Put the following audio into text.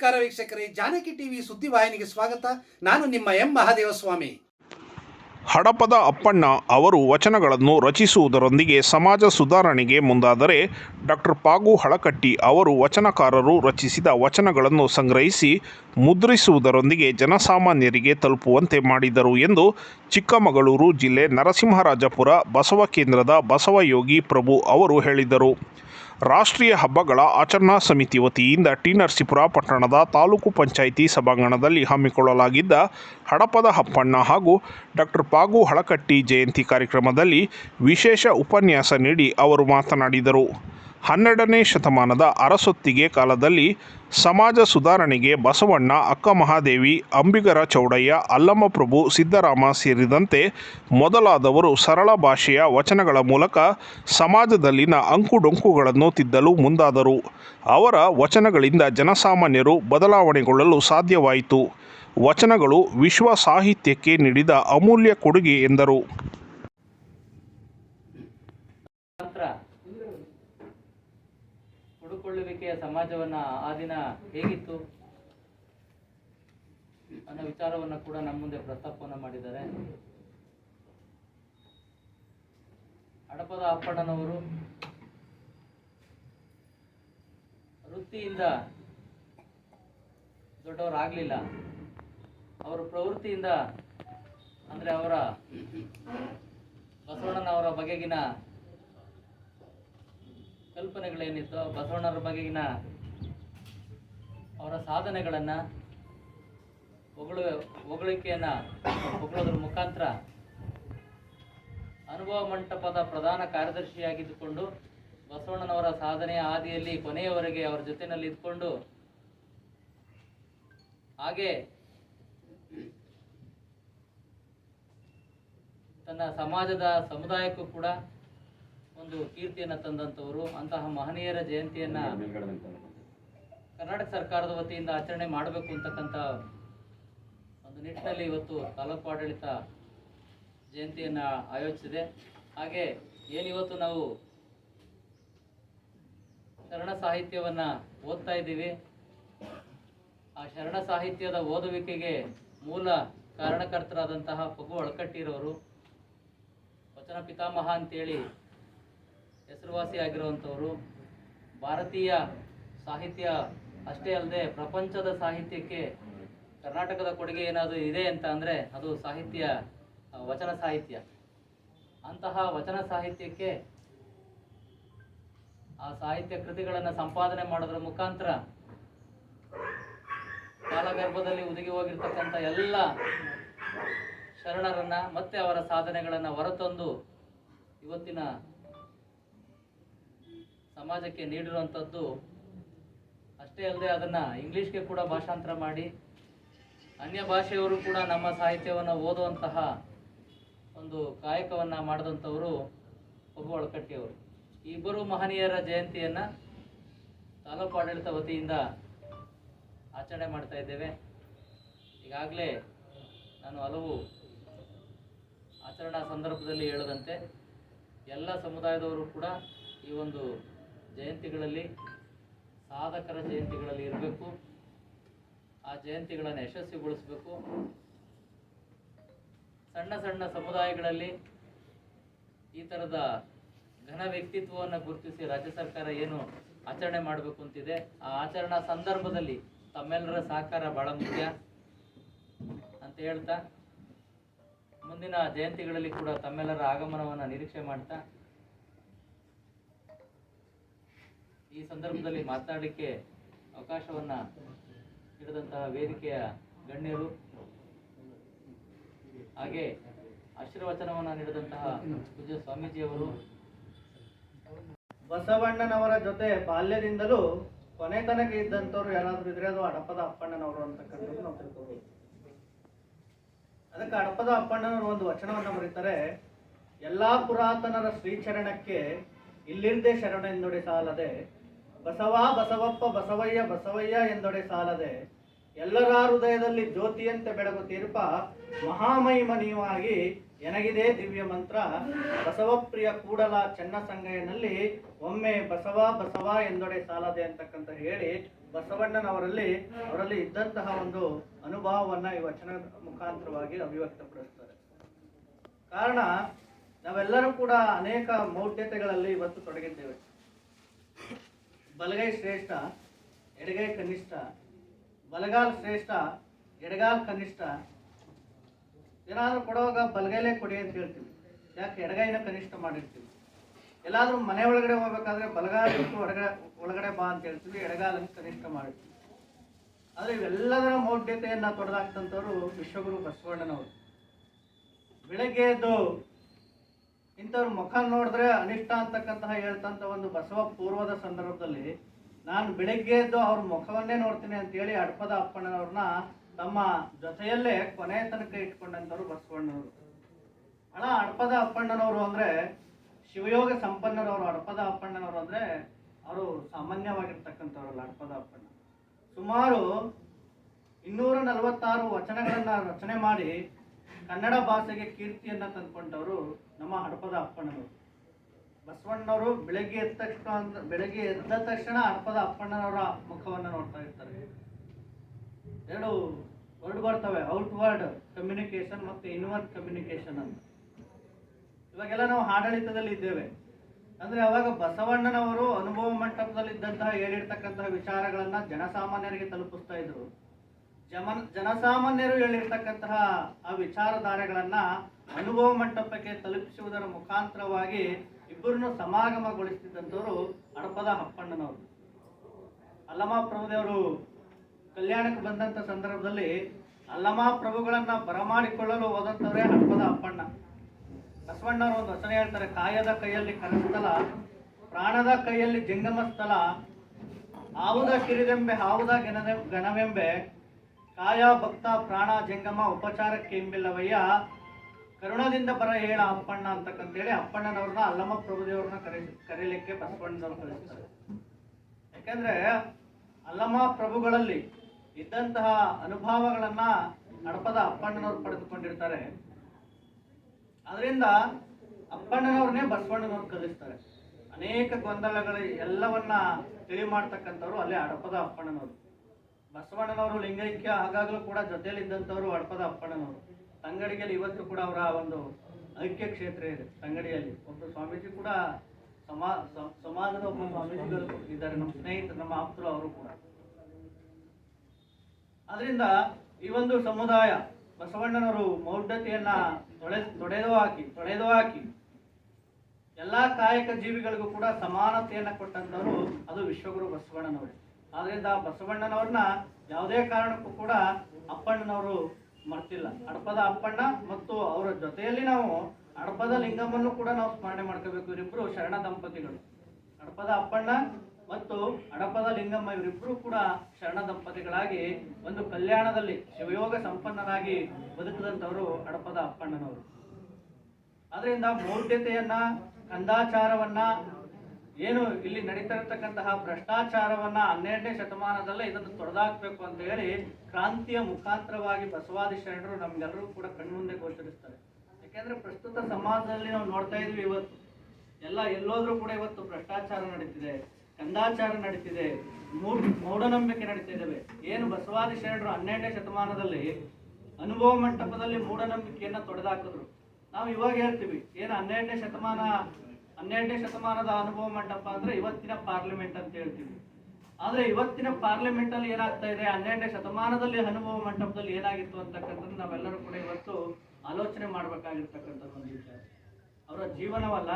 ನಮಸ್ಕಾರ ವೀಕ್ಷಕರೇ, ಜಾನಕಿ ಟಿವಿ ಸುದ್ದಿವಾಹಿನಿಗೆ ಸ್ವಾಗತ. ನಾನು ನಿಮ್ಮ ಎಂ ಮಹಾದೇವಸ್ವಾಮಿ. ಹಡಪದ ಅಪ್ಪಣ್ಣ ಅವರು ವಚನಗಳನ್ನು ರಚಿಸುವುದರೊಂದಿಗೆ ಸಮಾಜ ಸುಧಾರಣೆಗೆ ಮುಂದಾದರೆ ಡಾಕ್ಟರ್ ಪಾಗು ಹಳಕಟ್ಟಿ ಅವರು ವಚನಕಾರರು ರಚಿಸಿದ ವಚನಗಳನ್ನು ಸಂಗ್ರಹಿಸಿ ಮುದ್ರಿಸುವುದರೊಂದಿಗೆ ಜನಸಾಮಾನ್ಯರಿಗೆ ತಲುಪುವಂತೆ ಮಾಡಿದರು ಎಂದು ಚಿಕ್ಕಮಗಳೂರು ಜಿಲ್ಲೆ ನರಸಿಂಹರಾಜಪುರ ಬಸವ ಕೇಂದ್ರದ ಬಸವಯೋಗಿ ಪ್ರಭು ಅವರು ಹೇಳಿದರು. ರಾಷ್ಟ್ರೀಯ ಹಬ್ಬಗಳ ಆಚರಣಾ ಸಮಿತಿ ವತಿಯಿಂದ ಟಿ ನರಸೀಪುರ ಪಟ್ಟಣದ ತಾಲೂಕು ಪಂಚಾಯಿತಿ ಸಭಾಂಗಣದಲ್ಲಿ ಹಮ್ಮಿಕೊಳ್ಳಲಾಗಿದ್ದ ಹಡಪದ ಹಪ್ಪಣ್ಣ ಹಾಗೂ ಡಾಕ್ಟರ್ ಪಾಗು ಹಳಕಟ್ಟಿ ಜಯಂತಿ ಕಾರ್ಯಕ್ರಮದಲ್ಲಿ ವಿಶೇಷ ಉಪನ್ಯಾಸ ನೀಡಿ ಅವರು ಮಾತನಾಡಿದರು. ಹನ್ನೆರಡನೇ ಶತಮಾನದ ಅರಸೊತ್ತಿಗೆ ಕಾಲದಲ್ಲಿ ಸಮಾಜ ಸುಧಾರಣೆಗೆ ಬಸವಣ್ಣ, ಅಕ್ಕ ಮಹಾದೇವಿ, ಅಂಬಿಗರ ಚೌಡಯ್ಯ ಅಲ್ಲಮಪ್ರಭು ಸಿದ್ದರಾಮ ಸೇರಿದಂತೆ ಮೊದಲಾದವರು ಸರಳ ಭಾಷೆಯ ವಚನಗಳ ಮೂಲಕ ಸಮಾಜದಲ್ಲಿನ ಅಂಕುಡೊಂಕುಗಳನ್ನು ತಿದ್ದಲು ಮುಂದಾದರು. ಅವರ ವಚನಗಳಿಂದ ಜನಸಾಮಾನ್ಯರು ಬದಲಾವಣೆಗೊಳ್ಳಲು ಸಾಧ್ಯವಾಯಿತು. ವಚನಗಳು ವಿಶ್ವ ಸಾಹಿತ್ಯಕ್ಕೆ ನೀಡಿದ ಅಮೂಲ್ಯ ಕೊಡುಗೆ ಎಂದರು ಮಾತ್ರ ಹುಡುಕೊಳ್ಳುವಿಕೆಯ ಸಮಾಜವನ್ನ ಆ ದಿನ ಹೇಗಿತ್ತು ಅನ್ನೋ ವಿಚಾರವನ್ನ ಕೂಡ ನಮ್ಮ ಮುಂದೆ ಪ್ರಸ್ತಾಪವನ್ನ ಮಾಡಿದ್ದಾರೆ. ಹಡಪದ ಅಪ್ಪಣ್ಣನವರು ವೃತ್ತಿಯಿಂದ ದೊಡ್ಡವರಾಗಲಿಲ್ಲ. ಅವರ ಪ್ರವೃತ್ತಿಯಿಂದ ಅಂದ್ರೆ ಅವರ ಬಸವಣ್ಣನವರ ಬಗೆಗಿನ ಕಲ್ಪನೆಗಳೇನಿತ್ತು ಬಸವಣ್ಣರ ಬಗೆಗಿನ ಅವರ ಸಾಧನೆಗಳನ್ನು ಹೊಗಳು ಹೊಗಳಿಕೆಯನ್ನು ಹೊಗಳೋದ್ರ ಮುಖಾಂತರ ಅನುಭವ ಮಂಟಪದ ಪ್ರಧಾನ ಕಾರ್ಯದರ್ಶಿಯಾಗಿದ್ದುಕೊಂಡು, ಬಸವಣ್ಣನವರ ಸಾಧನೆಯ ಹಾದಿಯಲ್ಲಿ ಕೊನೆಯವರೆಗೆ ಅವರ ಜೊತೆಯಲ್ಲಿ ಇದ್ಕೊಂಡು ಹಾಗೆ ತನ್ನ ಸಮಾಜದ ಸಮುದಾಯಕ್ಕೂ ಕೂಡ ಒಂದು ಕೀರ್ತಿಯನ್ನು ತಂದಂಥವರು ಅಂತಹ ಮಹನೀಯರ ಜಯಂತಿಯನ್ನ ಕರ್ನಾಟಕ ಸರ್ಕಾರದ ವತಿಯಿಂದ ಆಚರಣೆ ಮಾಡಬೇಕು ಅಂತಕ್ಕಂಥ ಒಂದು ನಿಟ್ಟಿನಲ್ಲಿ ಇವತ್ತು ತಾಲೂಕು ಆಡಳಿತ ಜಯಂತಿಯನ್ನ ಆಯೋಜಿಸಿದೆ. ಹಾಗೆ ಏನಿವತ್ತು ನಾವು ಶರಣ ಸಾಹಿತ್ಯವನ್ನ ಓದ್ತಾ ಇದ್ದೀವಿ ಆ ಶರಣ ಸಾಹಿತ್ಯದ ಓದುವಿಕೆಗೆ ಮೂಲ ಕಾರಣಕರ್ತರಾದಂತಹ ಪಗು ಅಳಕಟ್ಟಿರೋರು ವಚನ ಪಿತಾಮಹ ಅಂತೇಳಿ ಹೆಸರುವಾಸಿ ಆಗಿರುವಂಥವರು ಭಾರತೀಯ ಸಾಹಿತ್ಯ ಅಷ್ಟೇ ಅಲ್ಲದೆ ಪ್ರಪಂಚದ ಸಾಹಿತ್ಯಕ್ಕೆ ಕರ್ನಾಟಕದ ಕೊಡುಗೆ ಏನಾದರೂ ಇದೆ ಅಂತ ಅಂದರೆ ಅದು ಸಾಹಿತ್ಯ ವಚನ ಸಾಹಿತ್ಯ. ಅಂತಹ ವಚನ ಸಾಹಿತ್ಯಕ್ಕೆ ಆ ಸಾಹಿತ್ಯ ಕೃತಿಗಳನ್ನು ಸಂಪಾದನೆ ಮಾಡೋದ್ರ ಮುಖಾಂತರ ಕಾಲಗರ್ಭದಲ್ಲಿ ಉದುಗಿ ಹೋಗಿರ್ತಕ್ಕಂಥ ಎಲ್ಲ ಶರಣರನ್ನ ಮತ್ತೆ ಅವರ ಸಾಧನೆಗಳನ್ನು ಹೊರತಂದು ಇವತ್ತಿನ ಸಮಾಜಕ್ಕೆ ನೀಡಿರುವಂಥದ್ದು ಅಷ್ಟೇ ಅಲ್ಲದೆ ಅದನ್ನು ಇಂಗ್ಲೀಷ್ಗೆ ಕೂಡ ಭಾಷಾಂತರ ಮಾಡಿ ಅನ್ಯ ಭಾಷೆಯವರು ಕೂಡ ನಮ್ಮ ಸಾಹಿತ್ಯವನ್ನು ಓದುವಂತಹ ಒಂದು ಕಾಯಕವನ್ನು ಮಾಡಿದಂಥವರು ಒಬ್ಬ ಒಳಕಟ್ಟಿಯವರು. ಇಬ್ಬರು ಮಹನೀಯರ ಜಯಂತಿಯನ್ನು ತಾಲೂಕು ಆಡಳಿತ ವತಿಯಿಂದ ಆಚರಣೆ ಮಾಡ್ತಾ ಇದ್ದೇವೆ. ಈಗಾಗಲೇ ನಾನು ಹಲವು ಆಚರಣಾ ಸಂದರ್ಭದಲ್ಲಿ ಹೇಳದಂತೆ ಎಲ್ಲ ಸಮುದಾಯದವರು ಕೂಡ ಈ ಒಂದು ಜಯಂತಿಗಳಲ್ಲಿ, ಸಾಧಕರ ಜಯಂತಿಗಳಲ್ಲಿ ಇರಬೇಕು. ಆ ಜಯಂತಿಗಳನ್ನು ಯಶಸ್ವಿಗೊಳಿಸಬೇಕು. ಸಣ್ಣ ಸಣ್ಣ ಸಮುದಾಯಗಳಲ್ಲಿ ಈ ಥರದ ಘನ ವ್ಯಕ್ತಿತ್ವವನ್ನು ಗುರುತಿಸಿ ರಾಜ್ಯ ಸರ್ಕಾರ ಏನು ಆಚರಣೆ ಮಾಡಬೇಕು ಅಂತಿದೆ. ಆ ಆಚರಣಾ ಸಂದರ್ಭದಲ್ಲಿ ತಮ್ಮೆಲ್ಲರ ಸಹಕಾರ ಬಹಳ ಮುಖ್ಯ ಅಂತ ಹೇಳ್ತಾ, ಮುಂದಿನ ಜಯಂತಿಗಳಲ್ಲಿ ಕೂಡ ತಮ್ಮೆಲ್ಲರ ಆಗಮನವನ್ನು ನಿರೀಕ್ಷೆ ಮಾಡ್ತಾ ಈ ಸಂದರ್ಭದಲ್ಲಿ ಮಾತನಾಡಲಿಕ್ಕೆ ಅವಕಾಶವನ್ನ ನೀಡಿದಂತಹ ವೇದಿಕೆಯ ಗಣ್ಯರು, ಹಾಗೆ ಆಶೀರ್ವಚನವನ್ನು ನೀಡಿದಂತಹ ಪೂಜ್ಯ ಸ್ವಾಮೀಜಿಯವರು. ಬಸವಣ್ಣನವರ ಜೊತೆ ಬಾಲ್ಯದಿಂದಲೂ ಕೊನೆ ತನಕ ಇದ್ದಂಥವ್ರು ಯಾರಾದರೂ ಇದ್ರೆ ಅದು ಹಡಪದ ಅಪ್ಪಣ್ಣನವರು ಅಂತಕ್ಕಂಥದ್ದು ನಾವು ತಿಳ್ಕೋಬೋದು. ಅದಕ್ಕೆ ಹಡಪದ ಅಪ್ಪಣ್ಣನವರು ಒಂದು ವಚನವನ್ನ ಬರೀತಾರೆ, ಎಲ್ಲಾ ಪುರಾತನರ ಶ್ರೀಚರಣಕ್ಕೆ ಇಲ್ಲಿರದೆ ಶರಣ ಎಂದೊಡೆ ಸಾಲದೆ ಬಸವ, ಬಸವಪ್ಪ, ಬಸವಯ್ಯ ಬಸವಯ್ಯ ಎಂದೊಡೆ ಸಾಲದೆ. ಎಲ್ಲರ ಹೃದಯದಲ್ಲಿ ಜ್ಯೋತಿಯಂತೆ ಬೆಳಗು ತೀರ್ಪ ಮಹಾಮಹಿಮನೀಯವಾಗಿ ಎನಗಿದೆ ದಿವ್ಯ ಮಂತ್ರ. ಬಸವಪ್ರಿಯ ಕೂಡಲ ಚೆನ್ನ ಸಂಗಯ್ಯನಲ್ಲಿ ಒಮ್ಮೆ ಬಸವ ಬಸವ ಎಂದೊಡೆ ಸಾಲದೆ ಅಂತಕ್ಕಂತ ಹೇಳಿ ಬಸವಣ್ಣನವರಲ್ಲಿ, ಅವರಲ್ಲಿ ಇದ್ದಂತಹ ಒಂದು ಅನುಭವವನ್ನ ಈ ವಚನದ ಮುಖಾಂತರವಾಗಿ ಅಭಿವ್ಯಕ್ತಪಡಿಸ್ತಾರೆ. ಕಾರಣ, ನಾವೆಲ್ಲರೂ ಕೂಡ ಅನೇಕ ಮೌಢ್ಯತೆಗಳಲ್ಲಿ ಇವತ್ತು ತೊಡಗಿದ್ದೇವೆ. ಬಲಗೈ ಶ್ರೇಷ್ಠ, ಎಡಗೈ ಕನಿಷ್ಠ, ಬಲಗಾಲ್ ಶ್ರೇಷ್ಠ, ಎಡಗಾಲ್ ಕನಿಷ್ಠ. ಏನಾದರೂ ಕೊಡುವಾಗ ಬಲಗೈಲೇ ಕೊಡಿ ಅಂತ ಹೇಳ್ತೀವಿ. ಯಾಕೆ? ಎಡಗೈನ ಕನಿಷ್ಠ ಮಾಡಿರ್ತೀವಿ. ಎಲ್ಲಾದರೂ ಮನೆ ಒಳಗಡೆ ಹೋಗ್ಬೇಕಾದ್ರೆ ಬಲಗಾಲ ಒಳಗಡೆ ಒಳಗಡೆ ಬಾ ಅಂತ ಹೇಳ್ತೀವಿ. ಎಡಗಾಲನ್ನು ಕನಿಷ್ಠ ಮಾಡಿರ್ತೀವಿ. ಆದರೆ ಇವೆಲ್ಲದರ ಮೌಢ್ಯತೆಯನ್ನು ತೊಡೆದಾಕ್ತಂಥವ್ರು ವಿಶ್ವಗುರು ಬಸವಣ್ಣನವರು. ಬೆಳಗ್ಗೆ ಎದ್ದು ಇಂಥವ್ರ ಮುಖ ನೋಡಿದ್ರೆ ಅನಿಷ್ಟ ಅಂತಕ್ಕಂತಹ ಹೇಳ್ತಂತ ಒಂದು ಬಸವ ಪೂರ್ವದ ಸಂದರ್ಭದಲ್ಲಿ ನಾನು ಬೆಳಿಗ್ಗೆ ಎದ್ದು ಅವ್ರ ಮುಖವನ್ನೇ ನೋಡ್ತೀನಿ ಅಂತೇಳಿ ಅಡ್ಪದ ಅಪ್ಪಣ್ಣನವ್ರನ್ನ ತಮ್ಮ ಜೊತೆಯಲ್ಲೇ ಕೊನೆಯ ತನಕ ಇಟ್ಕೊಂಡಂಥವ್ರು ಬಸವಣ್ಣನವರು. ಹಣ ಅಡ್ಪದ ಅಪ್ಪಣ್ಣನವರು ಅಂದ್ರೆ ಶಿವಯೋಗ ಸಂಪನ್ನರವರು, ಅಡ್ಪದ ಅಪ್ಪಣ್ಣನವರು ಅಂದ್ರೆ ಅವರು ಸಾಮಾನ್ಯವಾಗಿರ್ತಕ್ಕಂಥವ್ರಲ್ಲ ಅಡ್ಪದ ಅಪ್ಪಣ್ಣ. ಸುಮಾರು ಇನ್ನೂರ ನಲವತ್ತಾರು ವಚನಗಳನ್ನು ರಚನೆ ಮಾಡಿ ಕನ್ನಡ ಭಾಷೆಗೆ ಕೀರ್ತಿಯನ್ನು ತಂದ್ಕೊಂಡವರು ನಮ್ಮ ಹಡಪದ ಅಪ್ಪಣ್ಣನವರು. ಬಸವಣ್ಣವರು ಬೆಳಗ್ಗೆ ಎದ್ದ ತಕ್ಷಣ ಅಂತ, ಬೆಳಗ್ಗೆ ಎದ್ದ ತಕ್ಷಣ ಹಡಪದ ಅಪ್ಪಣ್ಣನವರ ಮುಖವನ್ನು ನೋಡ್ತಾ ಇರ್ತಾರೆ. ಎರಡು ವರ್ಡ್ ಬರ್ತವೆ ಔಟ್ವರ್ಡ್ ಕಮ್ಯುನಿಕೇಶನ್ ಮತ್ತು ಇನ್ವರ್ಡ್ ಕಮ್ಯುನಿಕೇಶನ್ ಅಂತ. ಇವಾಗೆಲ್ಲ ನಾವು ಆಡಳಿತದಲ್ಲಿ ಇದ್ದೇವೆ. ಅಂದ್ರೆ ಅವಾಗ ಬಸವಣ್ಣನವರು ಅನುಭವ ಮಂಟಪದಲ್ಲಿ ಇದ್ದಂತಹ ಹೇಳಿರ್ತಕ್ಕಂತಹ ವಿಚಾರಗಳನ್ನು ಜನಸಾಮಾನ್ಯರಿಗೆ ತಲುಪಿಸ್ತಾ ಇದ್ರು. ಜಮನ್ ಜನಸಾಮಾನ್ಯರು ಹೇಳಿರ್ತಕ್ಕಂತಹ ಆ ವಿಚಾರಧಾರೆಗಳನ್ನ ಅನುಭವ ಮಂಟಪಕ್ಕೆ ತಲುಪಿಸುವುದರ ಮುಖಾಂತರವಾಗಿ ಇಬ್ಬರನ್ನು ಸಮಾಗಮಗೊಳಿಸ್ತಿದ್ದಂಥವ್ರು ಹಡಪದ ಅಪ್ಪಣ್ಣನವರು ಅಲ್ಲಮ ಪ್ರಭುದೇವರು ಕಲ್ಯಾಣಕ್ಕೆ ಬಂದಂತ ಸಂದರ್ಭದಲ್ಲಿ ಅಲ್ಲಮ ಪ್ರಭುಗಳನ್ನ ಬರಮಾಡಿಕೊಳ್ಳಲು ಹೋದಂಥವರೇ ಹಡಪದ ಅಪ್ಪಣ್ಣ ಬಸವಣ್ಣವರು ಒಂದು ವಚನ ಹೇಳ್ತಾರೆ, ಕಾಯದ ಕೈಯಲ್ಲಿ ಕರಸ್ಥಲ ಪ್ರಾಣದ ಕೈಯಲ್ಲಿ ಜಂಗಮ ಸ್ಥಳ ಆವುದ ಕಿರಿದೆಂಬೆ ಗೆನದೆ ಘನವೆಂಬೆ ಕಾಯ ಭಕ್ತ ಪ್ರಾಣ ಜಂಗಮ ಉಪಚಾರಕ್ಕೆ ಎಂಬಿಲ್ಲವಯ್ಯ, ಕರುಣದಿಂದ ಬರ ಹೇಳ ಅಪ್ಪಣ್ಣ ಅಂತಕ್ಕಂತೇಳಿ ಅಪ್ಪಣ್ಣನವ್ರನ್ನ ಅಲ್ಲಮ್ಮ ಪ್ರಭುದೇವ್ರನ್ನ ಕರೆ ಕರೀಲಿಕ್ಕೆ ಬಸವಣ್ಣನವ್ರು ಕಲಿಸ್ತಾರೆ ಯಾಕಂದ್ರೆ ಅಲ್ಲಮ ಪ್ರಭುಗಳಲ್ಲಿ ಇದ್ದಂತಹ ಅನುಭವಗಳನ್ನ ನಡಪದ ಅಪ್ಪಣ್ಣನವ್ರು ಪಡೆದುಕೊಂಡಿರ್ತಾರೆ. ಅದರಿಂದ ಅಪ್ಪಣ್ಣನವ್ರನ್ನೇ ಬಸವಣ್ಣನವ್ರು ಕಲಿಸ್ತಾರೆ ಅನೇಕ ಗೊಂದಲಗಳು ಎಲ್ಲವನ್ನ ತಿಳಿ ಮಾಡ್ತಕ್ಕಂಥವ್ರು ಅಲ್ಲೇ ಹಡಪದ ಅಪ್ಪಣ್ಣನವರು. ಬಸವಣ್ಣನವರು ಲಿಂಗೈಕ್ಯ ಆಗಾಗಲೂ ಕೂಡ ಜೊತೆಯಲ್ಲಿ ಇದ್ದಂಥವ್ರು ಅಡ್ಪದ ಅಪ್ಪಣ್ಣನವರು. ತಂಗಡಿಯಲ್ಲಿ ಇವತ್ತು ಕೂಡ ಅವರ ಒಂದು ಐಕ್ಯ ಕ್ಷೇತ್ರ ಇದೆ ತಂಗಡಿಯಲ್ಲಿ. ಒಬ್ಬ ಸ್ವಾಮೀಜಿ ಕೂಡ ಸಮಾ ಸಮಾಜದ ಒಬ್ಬ ಸ್ವಾಮೀಜಿಗಳು ಇದ್ದಾರೆ, ನಮ್ಮ ಸ್ನೇಹಿತರು, ನಮ್ಮ ಆಪ್ತರು ಅವರು ಕೂಡ. ಅದರಿಂದ ಈ ಒಂದು ಸಮುದಾಯ ಬಸವಣ್ಣನವರು ಮೌಢ್ಯತೆಯನ್ನ ತೊಳೆ, ತೊಡೆದು ಹಾಕಿ, ತೊಳೆದು ಹಾಕಿ, ಎಲ್ಲಾ ಕಾಯಕ ಜೀವಿಗಳಿಗೂ ಕೂಡ ಸಮಾನತೆಯನ್ನ ಕೊಟ್ಟಂತವರು ಅದು ವಿಶ್ವಗುರು ಬಸವಣ್ಣನವರು. ಆದ್ರಿಂದ ಬಸವಣ್ಣನವ್ರನ್ನ ಯಾವುದೇ ಕಾರಣಕ್ಕೂ ಕೂಡ ಅಪ್ಪಣ್ಣನವರು ಮರ್ತಿಲ್ಲ. ಹಡಪದ ಅಪ್ಪಣ್ಣ ಮತ್ತು ಅವರ ಜೊತೆಯಲ್ಲಿ ನಾವು ಹಡಪದ ಲಿಂಗಮ್ಮನ್ನು ಕೂಡ ನಾವು ಸ್ಮರಣೆ ಮಾಡ್ಕೋಬೇಕು. ಇವರಿಬ್ರು ಶರಣ ದಂಪತಿಗಳು. ಹಡಪದ ಅಪ್ಪಣ್ಣ ಮತ್ತು ಹಡಪದ ಲಿಂಗಮ್ಮ ಇವರಿಬ್ರು ಕೂಡ ಶರಣ ದಂಪತಿಗಳಾಗಿ ಒಂದು ಕಲ್ಯಾಣದಲ್ಲಿ ಶಿವಯೋಗ ಸಂಪನ್ನರಾಗಿ ಬದುಕಿದಂಥವರು ಹಡಪದ ಅಪ್ಪಣ್ಣನವರು. ಅದರಿಂದ ಮೌಢ್ಯತೆಯನ್ನ ಕಂದಾಚಾರವನ್ನ ಏನು ಇಲ್ಲಿ ನಡೀತಾ ಇರತಕ್ಕಂತಹ ಭ್ರಷ್ಟಾಚಾರವನ್ನ ಹನ್ನೆರಡನೇ ಶತಮಾನದಲ್ಲೇ ಇದನ್ನು ತೊಡೆದಾಕ್ಬೇಕು ಅಂತ ಹೇಳಿ ಕ್ರಾಂತಿಯ ಮುಖಾಂತರವಾಗಿ ಬಸವಾದಿ ಶರಣರು ನಮ್ಗೆಲ್ಲರೂ ಕೂಡ ಕಣ್ಮುಂದೆ ಗೋಚರಿಸ್ತಾರೆ. ಯಾಕೆಂದ್ರೆ ಪ್ರಸ್ತುತ ಸಮಾಜದಲ್ಲಿ ನಾವು ನೋಡ್ತಾ ಇದ್ವಿ ಇವತ್ತು. ಎಲ್ಲ ಎಲ್ಲೋದ್ರೂ ಕೂಡ ಇವತ್ತು ಭ್ರಷ್ಟಾಚಾರ ನಡೀತಿದೆ ಕಂದಾಚಾರ ನಡೀತಿದೆ ಮೂಢ ಮೂಢನಂಬಿಕೆ ನಡೀತಿದ್ದಾವೆ ಏನು ಬಸವಾದಿ ಶರಣರು ಹನ್ನೆರಡನೇ ಶತಮಾನದಲ್ಲಿ ಅನುಭವ ಮಂಟಪದಲ್ಲಿ ಮೂಢನಂಬಿಕೆಯನ್ನ ತೊಡೆದಾಕಿದ್ರು. ನಾವು ಇವಾಗ ಹೇಳ್ತೀವಿ, ಏನು ಹನ್ನೆರಡನೇ ಶತಮಾನ ಹನ್ನೆರಡನೇ ಶತಮಾನದ ಅನುಭವ ಮಂಟಪ ಅಂದ್ರೆ ಇವತ್ತಿನ ಪಾರ್ಲಿಮೆಂಟ್ ಅಂತ ಹೇಳ್ತೀವಿ. ಆದ್ರೆ ಇವತ್ತಿನ ಪಾರ್ಲಿಮೆಂಟ್ ಅಲ್ಲಿ ಏನಾಗ್ತಾ ಇದೆ? ಹನ್ನೆರಡನೇ ಶತಮಾನದಲ್ಲಿ ಅನುಭವ ಮಂಟಪದಲ್ಲಿ ಏನಾಗಿತ್ತು ಅಂತಕ್ಕಂಥದ್ದು ನಾವೆಲ್ಲರೂ ಕೂಡ ಇವತ್ತು ಆಲೋಚನೆ ಮಾಡ್ಬೇಕಾಗಿರ್ತಕ್ಕಂಥ ಒಂದು ವಿಚಾರ. ಅವರ ಜೀವನವಲ್ಲ.